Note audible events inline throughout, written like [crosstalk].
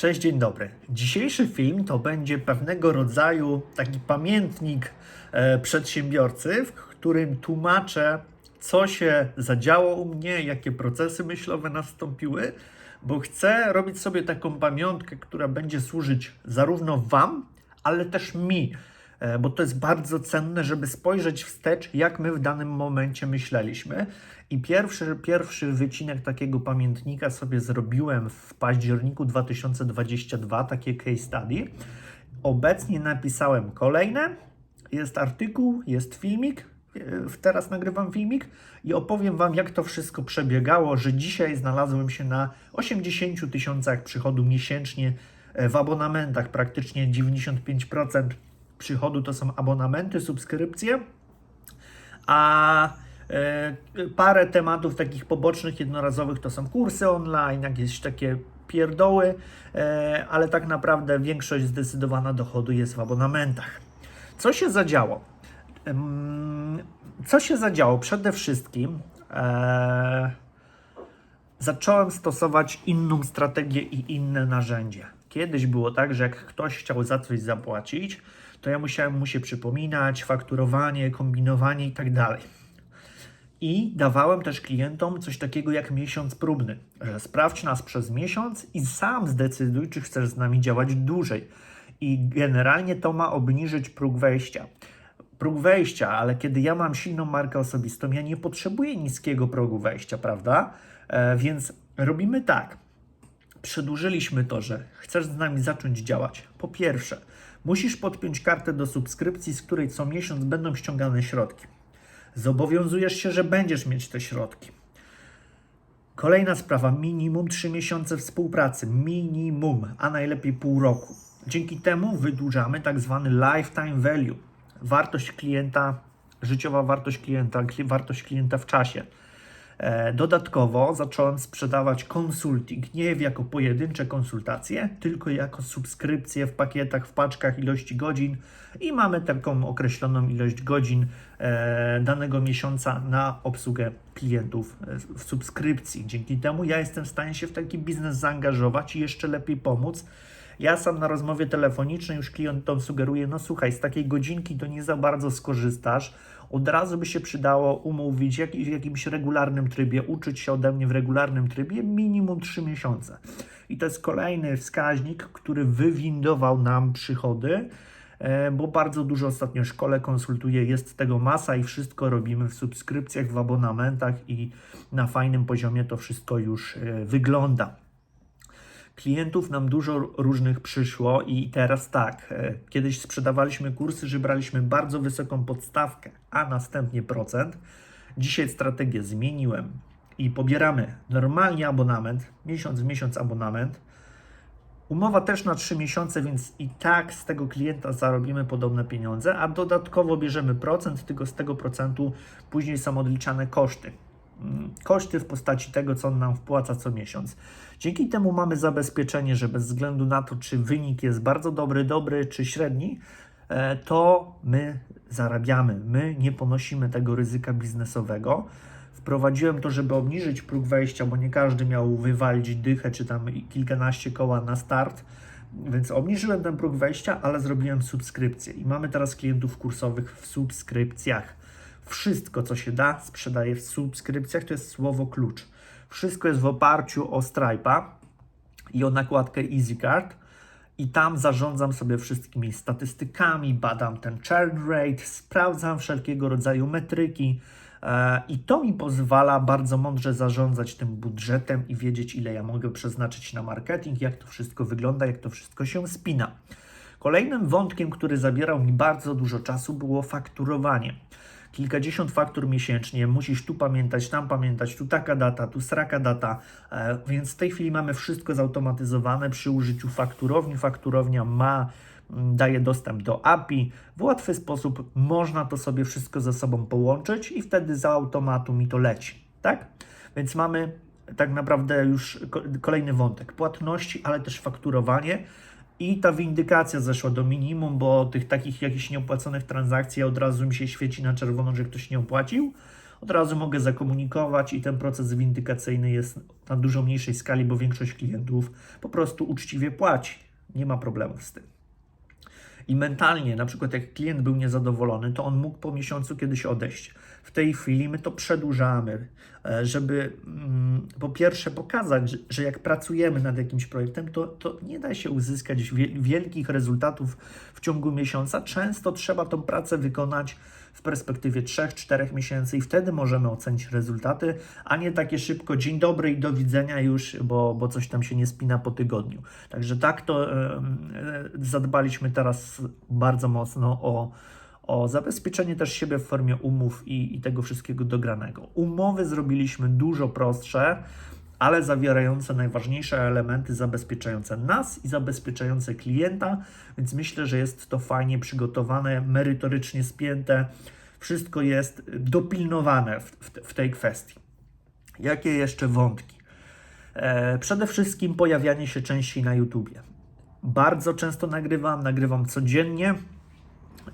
Cześć, dzień dobry. Dzisiejszy film to będzie pewnego rodzaju taki pamiętnik e, przedsiębiorcy, w którym tłumaczę, co się zadziało u mnie, jakie procesy myślowe nastąpiły, bo chcę robić sobie taką pamiątkę, która będzie służyć zarówno Wam, ale też mi, bo to jest bardzo cenne, żeby spojrzeć wstecz, jak my w danym momencie myśleliśmy. I pierwszy, pierwszy wycinek takiego pamiętnika sobie zrobiłem w październiku 2022, takie case study. Obecnie napisałem kolejne. Jest artykuł, jest filmik. e, Teraz nagrywam filmik i opowiem Wam, jak to wszystko przebiegało, że dzisiaj znalazłem się na 80 tysiącach przychodu miesięcznie e, w abonamentach. Praktycznie 95% przychodu to są abonamenty, subskrypcje a e, parę tematów takich pobocznych, jednorazowych to są kursy online, jakieś takie pierdoły, e, ale tak naprawdę większość zdecydowana dochodu jest w abonamentach. Co się zadziało? Co się zadziało? Przede wszystkim e, zacząłem stosować inną strategię i inne narzędzie. Kiedyś było tak, że jak ktoś chciał za coś zapłacić, to ja musiałem mu się przypominać, fakturowanie, kombinowanie i tak dalej. I dawałem też klientom coś takiego jak miesiąc próbny, że sprawdź nas przez miesiąc i sam zdecyduj, czy chcesz z nami działać dłużej. I generalnie to ma obniżyć próg wejścia. Próg wejścia, ale kiedy ja mam silną markę osobistą, ja nie potrzebuję niskiego progu wejścia, prawda? E, więc robimy tak przedłużyliśmy to, że chcesz z nami zacząć działać. Po pierwsze, musisz podpiąć kartę do subskrypcji, z której co miesiąc będą ściągane środki. Zobowiązujesz się, że będziesz mieć te środki. Kolejna sprawa, minimum 3 miesiące współpracy, minimum, a najlepiej pół roku. Dzięki temu wydłużamy tak zwany lifetime value, wartość klienta, życiowa wartość klienta, kli- wartość klienta w czasie. E, Dodatkowo zacząłem sprzedawać konsulting nie jako pojedyncze konsultacje, tylko jako subskrypcje w pakietach, w paczkach ilości godzin i mamy taką określoną ilość godzin e, danego miesiąca na obsługę klientów e, w subskrypcji. Dzięki temu ja jestem w stanie się w taki biznes zaangażować i jeszcze lepiej pomóc. Ja sam na rozmowie telefonicznej już klientom sugeruję, no słuchaj, z takiej godzinki to nie za bardzo skorzystasz. Od razu by się przydało umówić w jakimś regularnym trybie, uczyć się ode mnie w regularnym trybie minimum 3 miesiące. I to jest kolejny wskaźnik, który wywindował nam przychody, e, bo bardzo dużo ostatnio szkole konsultuję, jest tego masa i wszystko robimy w subskrypcjach, w abonamentach i na fajnym poziomie to wszystko już e, wygląda. Klientów nam dużo różnych przyszło i teraz tak, e, kiedyś sprzedawaliśmy kursy, że braliśmy bardzo wysoką podstawkę, a następnie procent. Dzisiaj strategię zmieniłem i pobieramy normalnie abonament, miesiąc w miesiąc abonament. Umowa też na 3 miesiące, więc i tak z tego klienta zarobimy podobne pieniądze, a dodatkowo bierzemy procent, tylko z tego procentu później są odliczane koszty. Mm, Koszty w postaci tego, co on nam wpłaca co miesiąc. Dzięki temu mamy zabezpieczenie, że bez względu na to, czy wynik jest bardzo dobry, dobry czy średni, e, to my zarabiamy. My nie ponosimy tego ryzyka biznesowego. Wprowadziłem to, żeby obniżyć próg wejścia, bo nie każdy miał wywalić dychę czy tam kilkanaście koła na start. Więc obniżyłem ten próg wejścia, ale zrobiłem subskrypcję i mamy teraz klientów kursowych w subskrypcjach. Wszystko, co się da, sprzedaję w subskrypcjach, to jest słowo klucz. Wszystko jest w oparciu o Stripe'a i o nakładkę EasyCard i tam zarządzam sobie wszystkimi statystykami, badam ten churn rate, sprawdzam wszelkiego rodzaju metryki e, i to mi pozwala bardzo mądrze zarządzać tym budżetem i wiedzieć, ile ja mogę przeznaczyć na marketing, jak to wszystko wygląda, jak to wszystko się spina. Kolejnym wątkiem, który zabierał mi bardzo dużo czasu, było fakturowanie. Kilkadziesiąt faktur miesięcznie, musisz tu pamiętać, tam pamiętać, tu taka data, tu sraka data, e, więc w tej chwili mamy wszystko zautomatyzowane przy użyciu fakturowni. Fakturownia ma, mm, daje dostęp do API. W łatwy sposób można to sobie wszystko ze sobą połączyć i wtedy z automatu mi to leci, tak? Więc mamy tak naprawdę już ko- kolejny wątek, płatności, ale też fakturowanie. I ta windykacja zeszła do minimum, bo tych takich jakichś nieopłaconych transakcji od razu mi się świeci na czerwono, że ktoś nie opłacił. od razu mogę zakomunikować i ten proces windykacyjny jest na dużo mniejszej skali, bo większość klientów po prostu uczciwie płaci. Nie ma problemów z tym. I mentalnie, na przykład jak klient był niezadowolony, to on mógł po miesiącu kiedyś odejść. W tej chwili my to przedłużamy, e, żeby mm, po pierwsze pokazać, że- jak pracujemy nad jakimś projektem, to, to nie da się uzyskać wie- wielkich rezultatów w ciągu miesiąca. Często trzeba tą pracę wykonać w perspektywie 3-4 miesięcy i wtedy możemy ocenić rezultaty, a nie takie szybko dzień dobry i do widzenia już, bo, bo coś tam się nie spina po tygodniu. Także tak to e, zadbaliśmy teraz bardzo mocno o, o zabezpieczenie też siebie w formie umów i, i tego wszystkiego dogranego. Umowy zrobiliśmy dużo prostsze, ale zawierające najważniejsze elementy zabezpieczające nas i zabezpieczające klienta, więc myślę, że jest to fajnie przygotowane, merytorycznie spięte. Wszystko jest dopilnowane w, w, w tej kwestii. Jakie jeszcze wątki? E, przede wszystkim pojawianie się częściej na YouTubie. Bardzo często nagrywam, nagrywam codziennie,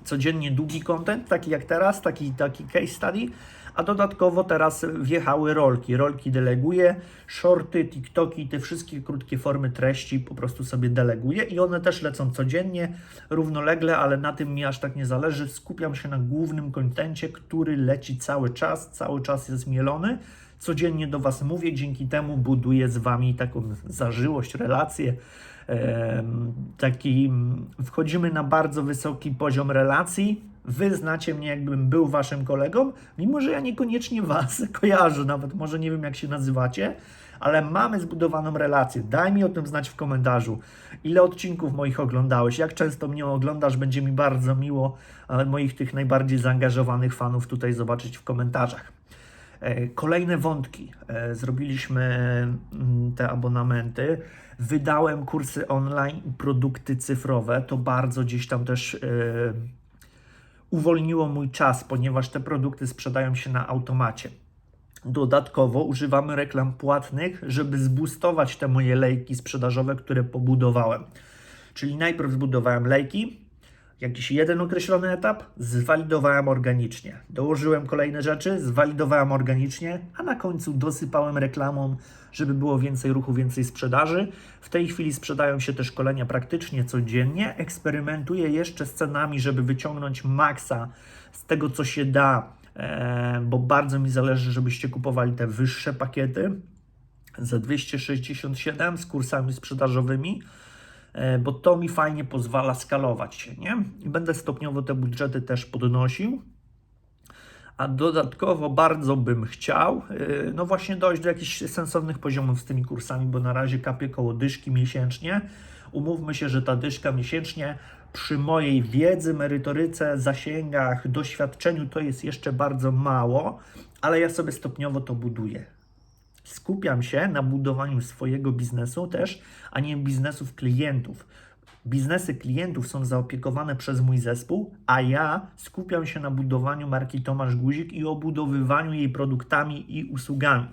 codziennie długi content, taki jak teraz, taki, taki case study, a dodatkowo teraz wjechały rolki. Rolki deleguję, shorty, TikToki, te wszystkie krótkie formy treści po prostu sobie deleguję i one też lecą codziennie, równolegle, ale na tym mi aż tak nie zależy. Skupiam się na głównym kontencie, który leci cały czas, cały czas jest mielony. Codziennie do Was mówię, dzięki temu buduję z Wami taką zażyłość, relację. Taki, wchodzimy na bardzo wysoki poziom relacji. Wy znacie mnie, jakbym był waszym kolegą, mimo że ja niekoniecznie was [laughs] kojarzę, nawet może nie wiem, jak się nazywacie, ale mamy zbudowaną relację. Daj mi o tym znać w komentarzu. Ile odcinków moich oglądałeś, jak często mnie oglądasz, będzie mi bardzo miło moich tych najbardziej zaangażowanych fanów tutaj zobaczyć w komentarzach. E, Kolejne wątki. E, Zrobiliśmy mm, te abonamenty. Wydałem kursy online i produkty cyfrowe. To bardzo gdzieś tam też e, uwolniło mój czas, ponieważ te produkty sprzedają się na automacie. Dodatkowo używamy reklam płatnych, żeby zboostować te moje lejki sprzedażowe, które pobudowałem. Czyli najpierw zbudowałem lejki, jakiś jeden określony etap, zwalidowałem organicznie. Dołożyłem kolejne rzeczy, zwalidowałem organicznie, a na końcu dosypałem reklamą, żeby było więcej ruchu, więcej sprzedaży. W tej chwili sprzedają się te szkolenia praktycznie codziennie. Eksperymentuję jeszcze z cenami, żeby wyciągnąć maksa z tego, co się da, e, bo bardzo mi zależy, żebyście kupowali te wyższe pakiety za 267 z kursami sprzedażowymi bo to mi fajnie pozwala skalować się, nie? I będę stopniowo te budżety też podnosił. A dodatkowo bardzo bym chciał, yy, no właśnie dojść do jakichś sensownych poziomów z tymi kursami, bo na razie kapię koło dyszki miesięcznie. Umówmy się, że ta dyszka miesięcznie przy mojej wiedzy, merytoryce, zasięgach, doświadczeniu to jest jeszcze bardzo mało, ale ja sobie stopniowo to buduję skupiam się na budowaniu swojego biznesu też, a nie biznesów klientów. Biznesy klientów są zaopiekowane przez mój zespół, a ja skupiam się na budowaniu marki Tomasz Guzik i obudowywaniu jej produktami i usługami.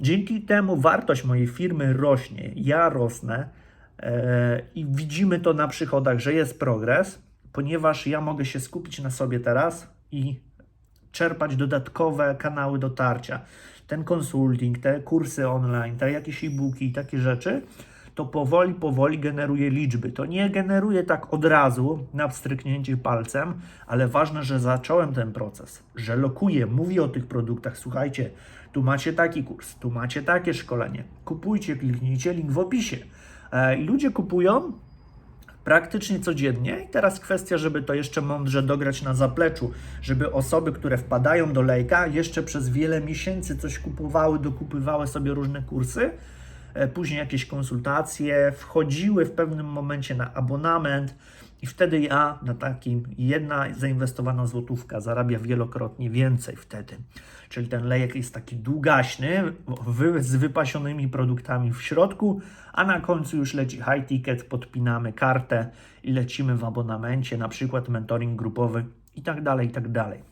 Dzięki temu wartość mojej firmy rośnie, ja rosnę e, i widzimy to na przychodach, że jest progres, ponieważ ja mogę się skupić na sobie teraz i czerpać dodatkowe kanały dotarcia. Ten konsulting, te kursy online, te jakieś e-booki i takie rzeczy, to powoli, powoli generuje liczby. To nie generuje tak od razu na wstryknięcie palcem, ale ważne, że zacząłem ten proces, że lokuję, mówię o tych produktach. Słuchajcie, tu macie taki kurs, tu macie takie szkolenie. Kupujcie, kliknijcie link w opisie. E, I ludzie kupują, praktycznie codziennie. I teraz kwestia, żeby to jeszcze mądrze dograć na zapleczu, żeby osoby, które wpadają do lejka, jeszcze przez wiele miesięcy coś kupowały, dokupywały sobie różne kursy, e, później jakieś konsultacje, wchodziły w pewnym momencie na abonament. I wtedy ja na takim jedna zainwestowana złotówka zarabia wielokrotnie więcej wtedy. Czyli ten lejek jest taki długaśny, z wypasionymi produktami w środku, a na końcu już leci high ticket, podpinamy kartę i lecimy w abonamencie, na przykład mentoring grupowy i tak dalej, i tak dalej.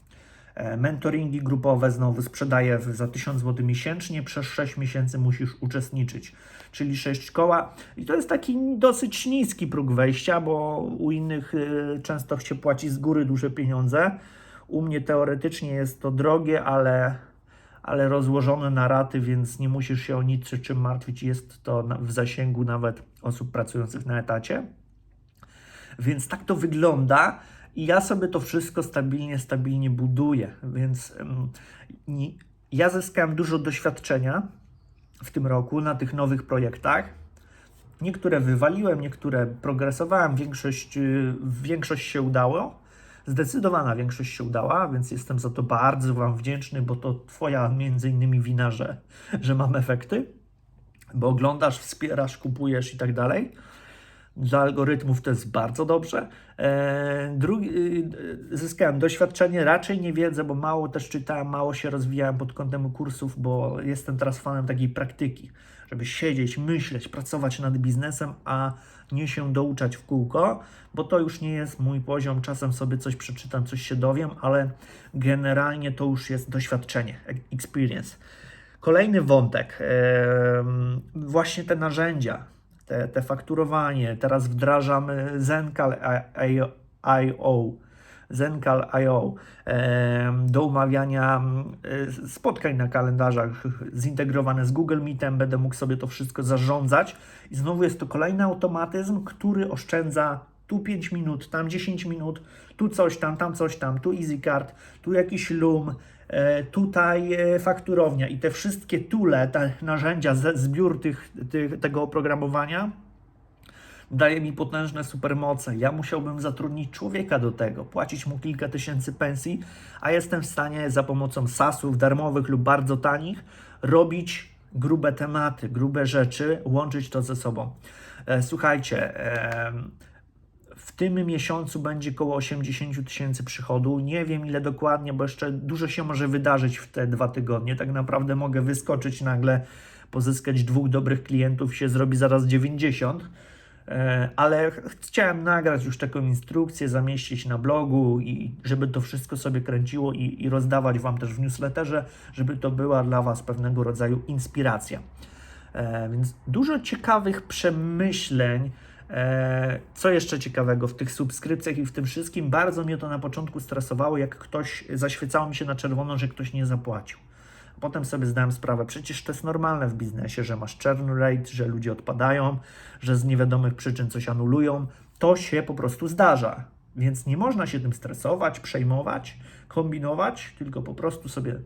E, Mentoringi grupowe znowu sprzedaję za 1000 zł miesięcznie, przez 6 miesięcy musisz uczestniczyć, czyli 6 koła. I to jest taki dosyć niski próg wejścia, bo u innych y, często się płaci z góry duże pieniądze. U mnie teoretycznie jest to drogie, ale, ale rozłożone na raty, więc nie musisz się o nic czy czym martwić. Jest to w zasięgu nawet osób pracujących na etacie. Więc tak to wygląda i ja sobie to wszystko stabilnie, stabilnie buduję. Więc nie- ja zyskałem dużo doświadczenia w tym roku na tych nowych projektach. Niektóre wywaliłem, niektóre progresowałem, większość, y, większość się udało. Zdecydowana większość się udała, więc jestem za to bardzo Wam wdzięczny, bo to Twoja między innymi wina, że, że mam efekty, bo oglądasz, wspierasz, kupujesz i tak dalej. Dla algorytmów to jest bardzo dobrze. E, drugi, y, zyskałem doświadczenie, raczej nie wiedzę, bo mało też czytałem, mało się rozwijałem pod kątem kursów, bo jestem teraz fanem takiej praktyki, żeby siedzieć, myśleć, pracować nad biznesem, a nie się douczać w kółko, bo to już nie jest mój poziom. Czasem sobie coś przeczytam, coś się dowiem, ale generalnie to już jest doświadczenie, experience. Kolejny wątek, em, właśnie te narzędzia, te, te fakturowanie. Teraz wdrażamy Zencal.io, Zencal.io em, do umawiania spotkań na kalendarzach zintegrowane z Google Meetem. Będę mógł sobie to wszystko zarządzać i znowu jest to kolejny automatyzm, który oszczędza tu 5 minut, tam 10 minut, tu coś tam, tam coś tam, tu EasyCard, tu jakiś Loom, tutaj e, fakturownia i te wszystkie tule, te narzędzia, zbiór tych, tych, tego oprogramowania daje mi potężne supermoce. Ja musiałbym zatrudnić człowieka do tego, płacić mu kilka tysięcy pensji, a jestem w stanie za pomocą SaaSów darmowych lub bardzo tanich robić grube tematy, grube rzeczy, łączyć to ze sobą. E, Słuchajcie, tym miesiącu będzie około 80 tysięcy przychodu. Nie wiem ile dokładnie, bo jeszcze dużo się może wydarzyć w te dwa tygodnie. Tak naprawdę mogę wyskoczyć nagle, pozyskać dwóch dobrych klientów, się zrobi zaraz 90. E, Ale ch- chciałem nagrać już taką instrukcję, zamieścić na blogu i żeby to wszystko sobie kręciło i, i rozdawać Wam też w newsletterze, żeby to była dla Was pewnego rodzaju inspiracja. E, więc dużo ciekawych przemyśleń. E, co jeszcze ciekawego w tych subskrypcjach i w tym wszystkim? Bardzo mnie to na początku stresowało, jak ktoś zaświecało mi się na czerwono, że ktoś nie zapłacił. Potem sobie zdałem sprawę, przecież to jest normalne w biznesie, że masz churn rate, że ludzie odpadają, że z niewiadomych przyczyn coś anulują. To się po prostu zdarza. Więc nie można się tym stresować, przejmować, kombinować, tylko po prostu sobie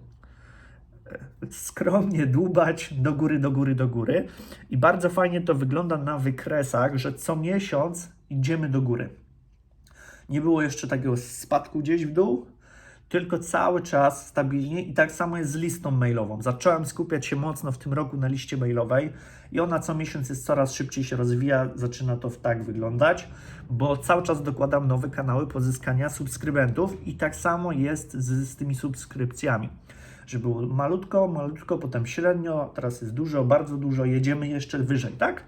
skromnie dłubać do góry, do góry, do góry. I bardzo fajnie to wygląda na wykresach, że co miesiąc idziemy do góry. Nie było jeszcze takiego spadku gdzieś w dół, tylko cały czas stabilnie i tak samo jest z listą mailową. Zacząłem skupiać się mocno w tym roku na liście mailowej i ona co miesiąc jest coraz szybciej się rozwija, zaczyna to w tak wyglądać, bo cały czas dokładam nowe kanały pozyskania subskrybentów i tak samo jest z, z tymi subskrypcjami. Że było malutko, malutko, potem średnio, teraz jest dużo, bardzo dużo, jedziemy jeszcze wyżej, tak?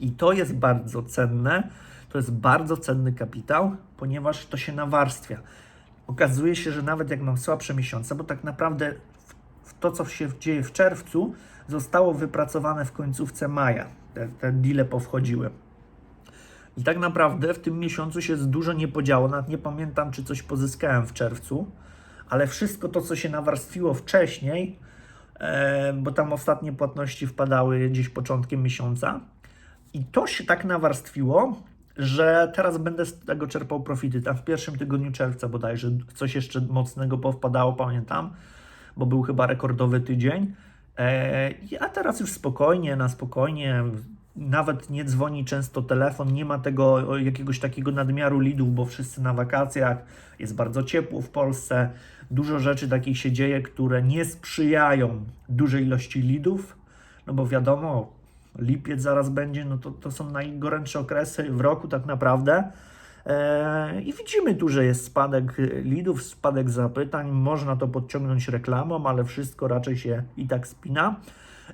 I to jest bardzo cenne, to jest bardzo cenny kapitał, ponieważ to się nawarstwia. Okazuje się, że nawet jak mam słabsze miesiące, bo tak naprawdę to, co się dzieje w czerwcu, zostało wypracowane w końcówce maja. Te, te deale powchodziły. I tak naprawdę w tym miesiącu się dużo nie podziało. Nawet nie pamiętam, czy coś pozyskałem w czerwcu, ale wszystko to, co się nawarstwiło wcześniej, e, bo tam ostatnie płatności wpadały gdzieś początkiem miesiąca, i to się tak nawarstwiło, że teraz będę z tego czerpał profity. Tam w pierwszym tygodniu czerwca bodajże coś jeszcze mocnego powpadało, pamiętam, bo był chyba rekordowy tydzień. E, a teraz już spokojnie, na spokojnie. Nawet nie dzwoni często telefon, nie ma tego jakiegoś takiego nadmiaru lidów, bo wszyscy na wakacjach, jest bardzo ciepło w Polsce. Dużo rzeczy takich się dzieje, które nie sprzyjają dużej ilości lidów, no bo wiadomo, lipiec zaraz będzie, no to, to są najgorętsze okresy w roku tak naprawdę. Eee, I widzimy tu, że jest spadek lidów, spadek zapytań. Można to podciągnąć reklamą, ale wszystko raczej się i tak spina.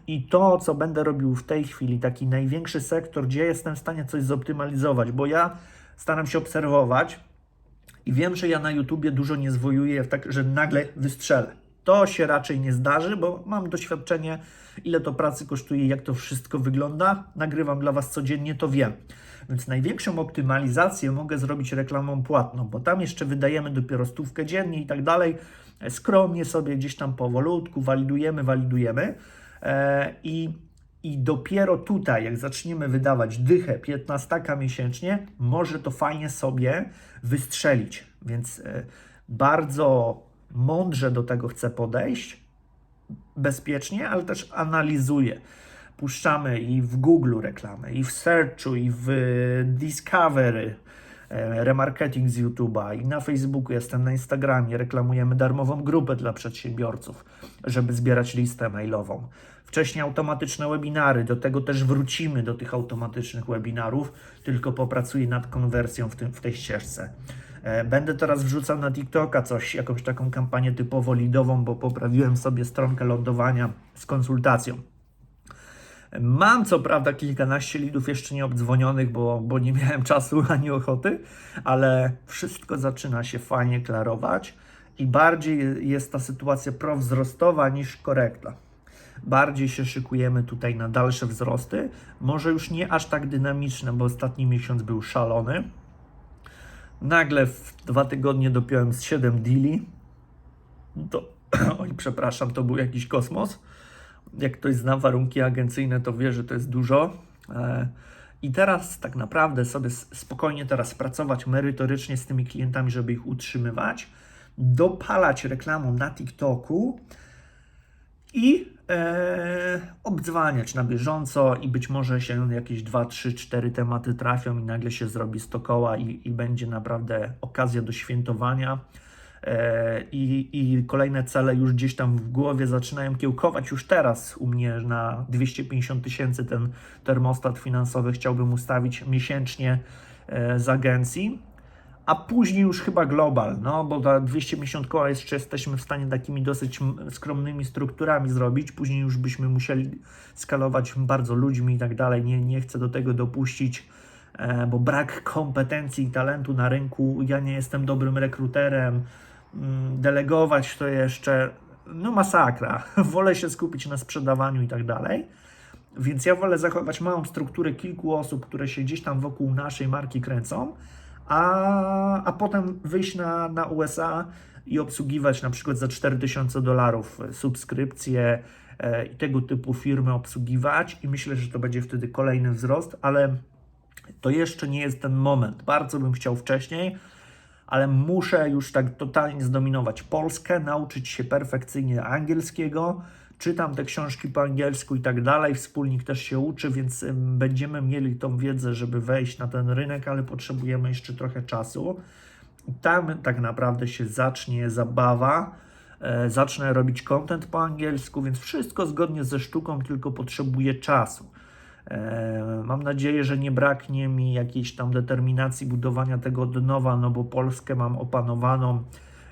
I to, co będę robił w tej chwili, taki największy sektor, gdzie jestem w stanie coś zoptymalizować, bo ja staram się obserwować i wiem, że ja na YouTubie dużo nie zwojuję, tak, że nagle wystrzelę. To się raczej nie zdarzy, bo mam doświadczenie, ile to pracy kosztuje, jak to wszystko wygląda. Nagrywam dla Was codziennie, to wiem. Więc największą optymalizację mogę zrobić reklamą płatną, bo tam jeszcze wydajemy dopiero stówkę dziennie i tak dalej. Skromnie sobie gdzieś tam powolutku walidujemy, walidujemy. E, I, I dopiero tutaj, jak zaczniemy wydawać dychę 15 miesięcznie, może to fajnie sobie wystrzelić. Więc e, bardzo mądrze do tego chcę podejść, bezpiecznie, ale też analizuję. Puszczamy i w Google reklamę, i w Searchu, i w Discovery, e, remarketing z YouTube'a, i na Facebooku, jestem na Instagramie, reklamujemy darmową grupę dla przedsiębiorców, żeby zbierać listę mailową. Wcześniej automatyczne webinary, do tego też wrócimy do tych automatycznych webinarów, tylko popracuję nad konwersją w, tym, w tej ścieżce. E, Będę teraz wrzucał na TikToka coś, jakąś taką kampanię typowo lidową, bo poprawiłem sobie stronkę lądowania z konsultacją. Mam co prawda kilkanaście lidów jeszcze nie obdzwonionych, bo, bo nie miałem czasu [laughs] ani ochoty, ale wszystko zaczyna się fajnie klarować i bardziej jest ta sytuacja prowzrostowa niż korekta. Bardziej się szykujemy tutaj na dalsze wzrosty. Może już nie aż tak dynamiczne, bo ostatni miesiąc był szalony. Nagle w dwa tygodnie dopiąłem z 7 deali. To, [clears throat] oj, przepraszam, to był jakiś kosmos. Jak ktoś zna warunki agencyjne, to wie, że to jest dużo. E, I teraz tak naprawdę sobie spokojnie teraz pracować merytorycznie z tymi klientami, żeby ich utrzymywać, dopalać reklamą na TikToku i e, obdzwaniać na bieżąco i być może się jakieś 2, 3, 4 tematy trafią i nagle się zrobi 100 koła i, i będzie naprawdę okazja do świętowania. E, i, i kolejne cele już gdzieś tam w głowie zaczynają kiełkować. Już teraz u mnie na 250 tysięcy ten termostat finansowy chciałbym ustawić miesięcznie e, z agencji a później już chyba global, no bo za 250 koła jeszcze jesteśmy w stanie takimi dosyć skromnymi strukturami zrobić, później już byśmy musieli skalować bardzo ludźmi i tak dalej, nie, nie chcę do tego dopuścić, e, bo brak kompetencji i talentu na rynku, ja nie jestem dobrym rekruterem, mm, delegować to jeszcze, no masakra, [laughs] wolę się skupić na sprzedawaniu i tak dalej. Więc ja wolę zachować małą strukturę kilku osób, które się gdzieś tam wokół naszej marki kręcą, a, a potem wyjść na, na USA i obsługiwać na przykład za 4000 dolarów subskrypcje e, i tego typu firmy obsługiwać i myślę, że to będzie wtedy kolejny wzrost, ale to jeszcze nie jest ten moment. Bardzo bym chciał wcześniej, ale muszę już tak totalnie zdominować Polskę, nauczyć się perfekcyjnie angielskiego, czytam te książki po angielsku i tak dalej. Wspólnik też się uczy, więc będziemy mieli tą wiedzę, żeby wejść na ten rynek, ale potrzebujemy jeszcze trochę czasu. Tam tak naprawdę się zacznie zabawa. E, zacznę robić content po angielsku, więc wszystko zgodnie ze sztuką, tylko potrzebuję czasu. E, Mam nadzieję, że nie braknie mi jakiejś tam determinacji budowania tego od nowa, no bo Polskę mam opanowaną.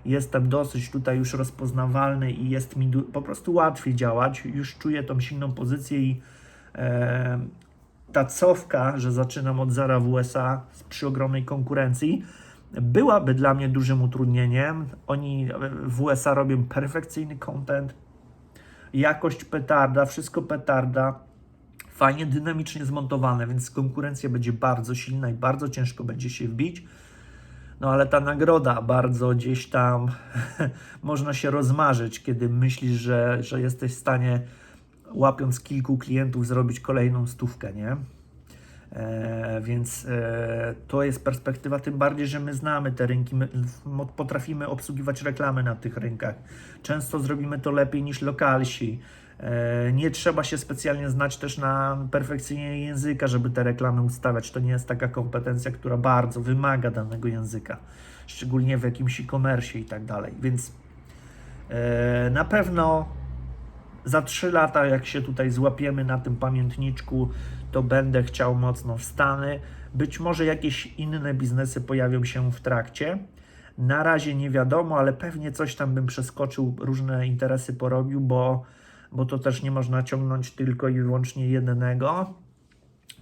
Jestem dosyć tutaj już rozpoznawalny i jest mi po prostu łatwiej działać. Już czuję tą silną pozycję i e, ta cofka, że zaczynam od zera w USA przy ogromnej konkurencji, byłaby dla mnie dużym utrudnieniem. Oni w USA robią perfekcyjny content, jakość petarda, wszystko petarda fajnie dynamicznie zmontowane, więc konkurencja będzie bardzo silna i bardzo ciężko będzie się wbić. No ale ta nagroda bardzo gdzieś tam [laughs] można się rozmarzyć, kiedy myślisz, że, że jesteś w stanie łapiąc kilku klientów zrobić kolejną stówkę, nie? E, więc e, to jest perspektywa, tym bardziej, że my znamy te rynki, my potrafimy obsługiwać reklamy na tych rynkach. Często zrobimy to lepiej niż lokalsi. E, nie trzeba się specjalnie znać też na perfekcyjnie języka, żeby te reklamy ustawiać. To nie jest taka kompetencja, która bardzo wymaga danego języka, szczególnie w jakimś e-commerce i tak dalej. Więc e, na pewno za 3 lata, jak się tutaj złapiemy na tym pamiętniczku, to będę chciał mocno w Stany. Być może jakieś inne biznesy pojawią się w trakcie. Na razie nie wiadomo, ale pewnie coś tam bym przeskoczył, różne interesy porobił, bo, bo to też nie można ciągnąć tylko i wyłącznie jednego.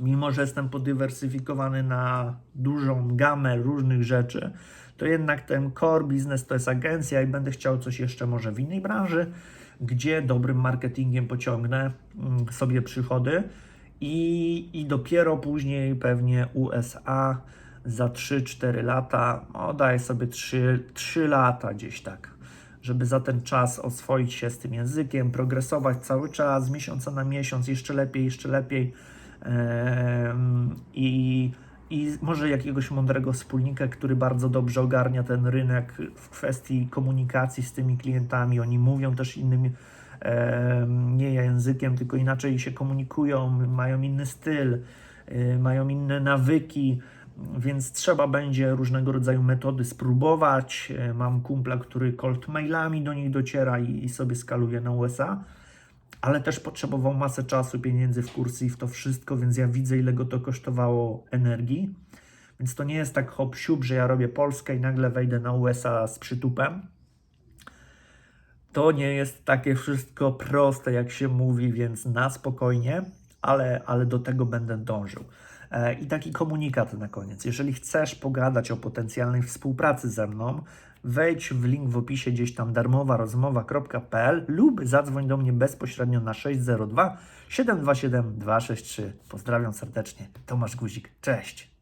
Mimo, że jestem podywersyfikowany na dużą gamę różnych rzeczy, to jednak ten core biznes to jest agencja i będę chciał coś jeszcze może w innej branży, gdzie dobrym marketingiem pociągnę mm, sobie przychody i, i dopiero później pewnie USA za 3-4 lata, no sobie 3, 3 lata gdzieś tak, żeby za ten czas oswoić się z tym językiem, progresować cały czas, z miesiąca na miesiąc, jeszcze lepiej, jeszcze lepiej. I, i może jakiegoś mądrego wspólnika, który bardzo dobrze ogarnia ten rynek w kwestii komunikacji z tymi klientami, oni mówią też innym nie językiem, tylko inaczej się komunikują, mają inny styl, y, mają inne nawyki, więc trzeba będzie różnego rodzaju metody spróbować. Y, Mam kumpla, który cold mailami do nich dociera i, i sobie skaluje na USA, ale też potrzebował masę czasu, pieniędzy w kursy i w to wszystko, więc ja widzę, ile go to kosztowało energii. Więc to nie jest tak hop siup, że ja robię Polskę i nagle wejdę na USA z przytupem to nie jest takie wszystko proste, jak się mówi, więc na spokojnie, ale, ale do tego będę dążył. E, I taki komunikat na koniec. Jeżeli chcesz pogadać o potencjalnej współpracy ze mną, wejdź w link w opisie gdzieś tam darmowa rozmowa.pl lub zadzwoń do mnie bezpośrednio na 602 727 263. Pozdrawiam serdecznie. Tomasz Guzik. Cześć.